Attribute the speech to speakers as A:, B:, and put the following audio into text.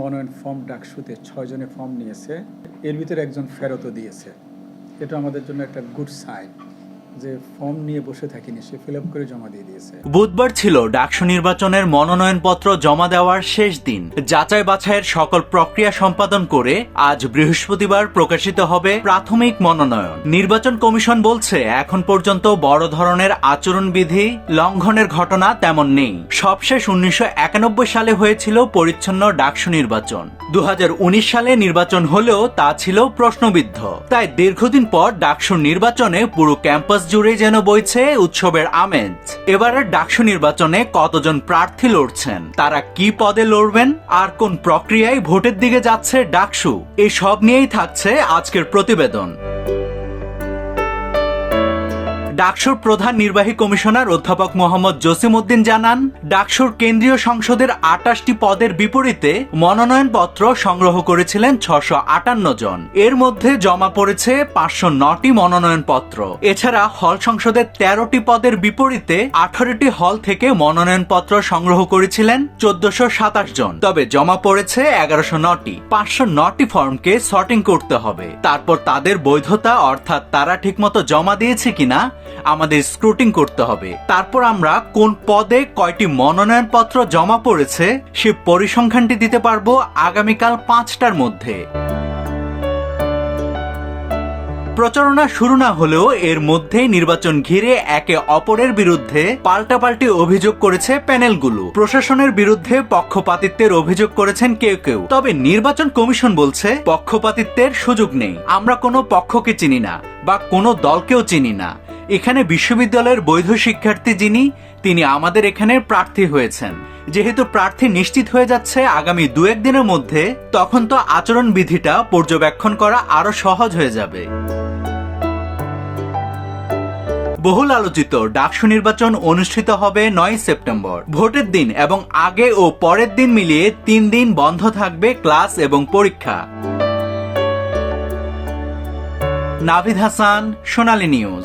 A: মনোনয়ন form ডাকসুতে ছয়জনে form নিয়েছে। এর ভিতরে একজন ফেরতও দিয়েছে। এটা আমাদের জন্য একটা গুড সাইন যে ফর্ম নিয়ে বসে থাকিনি, সে ফিল আপ করে জমা দিয়ে দিয়েছে।
B: বুধবার ছিল ডাকসু নির্বাচনের মনোনয়নপত্র জমা দেওয়ার শেষ দিন। যাচাই বাছাইয়ের সকল প্রক্রিয়া সম্পাদন করে আজ বৃহস্পতিবার প্রকাশিত হবে প্রাথমিক মনোনয়ন। নির্বাচন কমিশন বলছে, এখন পর্যন্ত বড় ধরনের আচরণবিধি লঙ্ঘনের ঘটনা তেমন নেই। সবশেষ উনিশশো একানব্বই সালে হয়েছিল পরিচ্ছন্ন ডাকসু নির্বাচন। দু হাজার উনিশ সালে নির্বাচন হলেও তা ছিল প্রশ্নবিদ্ধ। তাই দীর্ঘদিন পর ডাকসুর নির্বাচনে পুরো ক্যাম্পাস জুড়ে যেন বইছে উৎসবের আমেজ। এবারের ডাকসু নির্বাচনে কতজন প্রার্থী লড়ছেন? তারা কি পদে লড়বেন? আর কোন প্রক্রিয়ায় ভোটের দিকে যাচ্ছে ডাকসু? এই সব নিয়েই থাকছে আজকের প্রতিবেদন। ডাকসুর প্রধান নির্বাহী কমিশনার অধ্যাপক মোহাম্মদ জসিমউদ্দিন জানান, ডাকসুর কেন্দ্রীয় সংসদের আটাশটি পদের বিপরীতে মনোনয়নপত্র সংগ্রহ করেছিলেন ছশো আটান্ন জন। এর মধ্যে জমা পড়েছে পাঁচশো নটি মনোনয়নপত্র। এছাড়া হল সংসদের তেরোটি পদের বিপরীতে আঠারোটি হল থেকে মনোনয়নপত্র সংগ্রহ করেছিলেন চোদ্দশো সাতাশ জন। তবে জমা পড়েছে এগারোশো নটি। পাঁচশো নটি ফর্মকে সর্টিং করতে হবে। তারপর তাদের বৈধতা, অর্থাৎ তারা ঠিকমতো জমা দিয়েছে কিনা আমাদের স্ক্রুটিং করতে হবে। তারপর আমরা কোন পদে কয়টি মনোনয়নপত্র জমা পড়েছে সে পরিসংখ্যানটি দিতে পারব আগামীকাল পাঁচটার মধ্যে। প্রচারণা শুরু না হলেও এর মধ্যেই নির্বাচন ঘিরে একে অপরের বিরুদ্ধে পাল্টাপাল্টি অভিযোগ করেছে প্যানেলগুলো। প্রশাসনের বিরুদ্ধে পক্ষপাতিত্বের অভিযোগ করেছেন কেউ কেউ। তবে নির্বাচন কমিশন বলছে, পক্ষপাতিত্বের সুযোগ নেই। আমরা কোনো পক্ষকে চিনি না বা কোনো দলকেও চিনি না। এখানে বিশ্ববিদ্যালয়ের বৈধ শিক্ষার্থী যিনি, তিনি আমাদের এখানে প্রার্থী হয়েছেন। যেহেতু প্রার্থী নিশ্চিত হয়ে যাচ্ছে আগামী দু একদিনের মধ্যে, তখন তো আচরণ বিধিটা পর্যবেক্ষণ করা আরও সহজ হয়ে যাবে। বহুল আলোচিত ডাকসু নির্বাচন অনুষ্ঠিত হবে নয় সেপ্টেম্বর। ভোটের দিন এবং আগে ও পরের দিন মিলিয়ে তিন দিন বন্ধ থাকবে ক্লাস এবং পরীক্ষা। নাভিদ হাসান, সোনালী নিউজ।